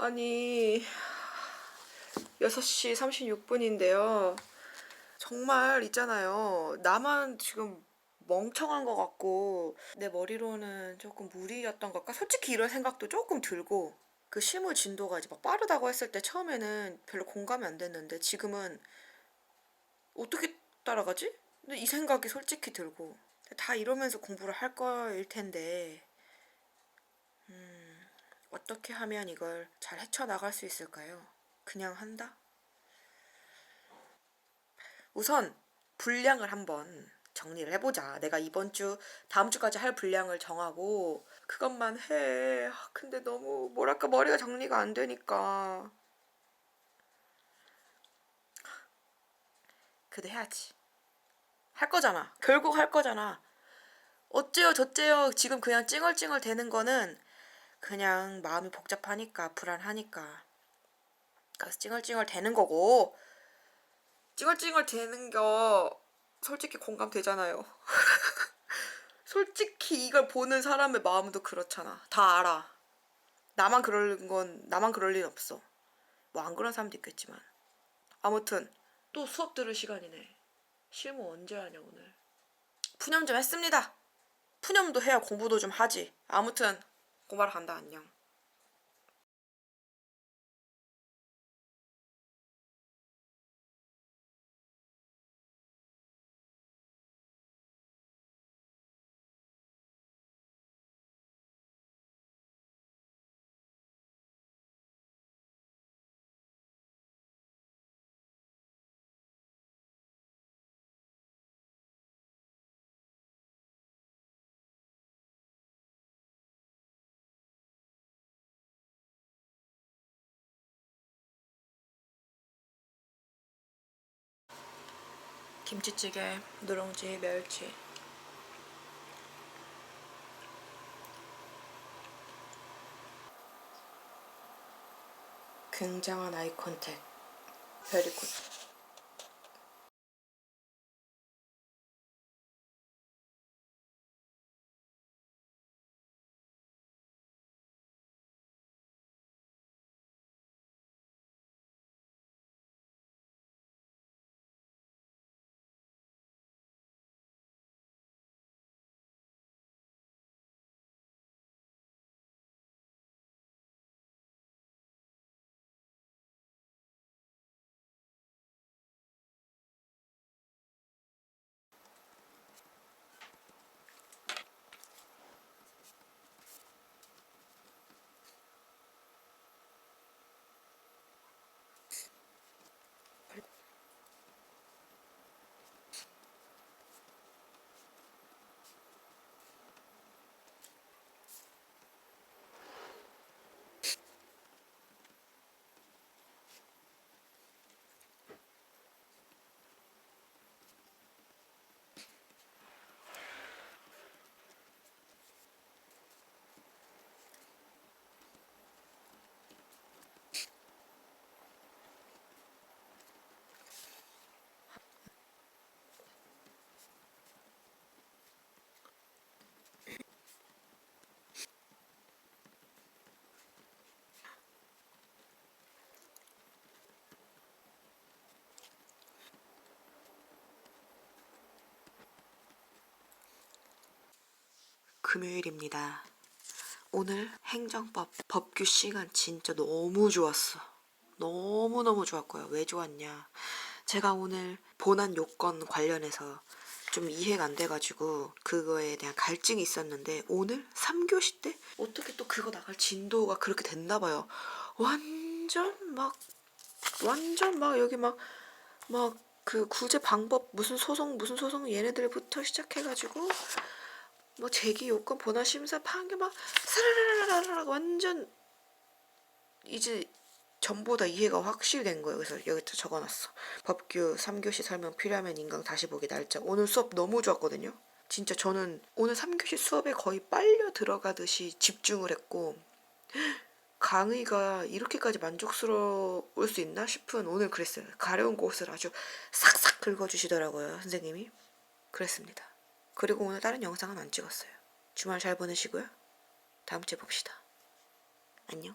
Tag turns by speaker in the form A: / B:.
A: 아니 6시 36분인데요. 정말 있잖아요. 나만 지금 멍청한 것 같고 내 머리로는 조금 무리였던 것 같까 솔직히 이런 생각도 조금 들고 그 실무 진도가 이제 막 빠르다고 했을 때 처음에는 별로 공감이 안 됐는데 지금은 어떻게 따라가지? 근데 이 생각이 솔직히 들고 다 이러면서 공부를 할 거일 텐데 음, 어떻게 하면 이걸 잘 헤쳐나갈 수 있을까요? 그냥 한다? 우선 분량을 한번 정리를 해보자. 내가 이번 주, 다음 주까지 할 분량을 정하고 그것만 해. 아, 근데 너무 뭐랄까 머리가 정리가 안 되니까. 그래도 해야지. 할 거잖아. 결국 할 거잖아. 어째요 저째요 지금 그냥 찡얼찡얼 대는 거는 그냥 마음이 복잡하니까 불안하니까 그래서 찡얼찡얼 대는 거고 찡얼찡얼 대는 거 솔직히 공감되잖아요. 솔직히 이걸 보는 사람의 마음도 그렇잖아. 다 알아. 나만 그럴 건 나만 그럴 일 없어. 뭐 안 그런 사람도 있겠지만. 아무튼 또 수업 들을 시간이네. 실무 언제 하냐 오늘. 푸념 좀 했습니다. 푸념도 해야 공부도 좀 하지. 아무튼 간다 안녕. 김치찌개, 누룽지, 멸치. 굉장한 아이 컨택. 베리 굿. 금요일입니다. 오늘 행정법 법규 시간 진짜 너무 좋았어. 너무너무 좋았고요. 왜 좋았냐. 제가 오늘 본안 요건 관련해서 좀 이해가 안 돼가지고 그거에 대한 갈증이 있었는데 오늘 3교시 때 어떻게 또 그거 나갈 진도가 그렇게 됐나 봐요. 완전 막 완전 막 여기 막 막 그 구제 방법 무슨 소송 무슨 소송 얘네들부터 시작해가지고 뭐 제기 요건 본안 심사 판결 막 사라라라라 완전 이제 전보다 이해가 확실히 된 거예요. 그래서 여기다 적어놨어. 법규 3교시 설명 필요하면 인강 다시 보기 날짜. 오늘 수업 너무 좋았거든요. 진짜 저는 오늘 3교시 수업에 거의 빨려 들어가듯이 집중을 했고 강의가 이렇게까지 만족스러울 수 있나 싶은 오늘 그랬어요. 가려운 곳을 아주 싹싹 긁어주시더라고요. 선생님이. 그랬습니다. 그리고 오늘 다른 영상은 안 찍었어요. 주말 잘 보내시고요. 다음 주에 봅시다. 안녕.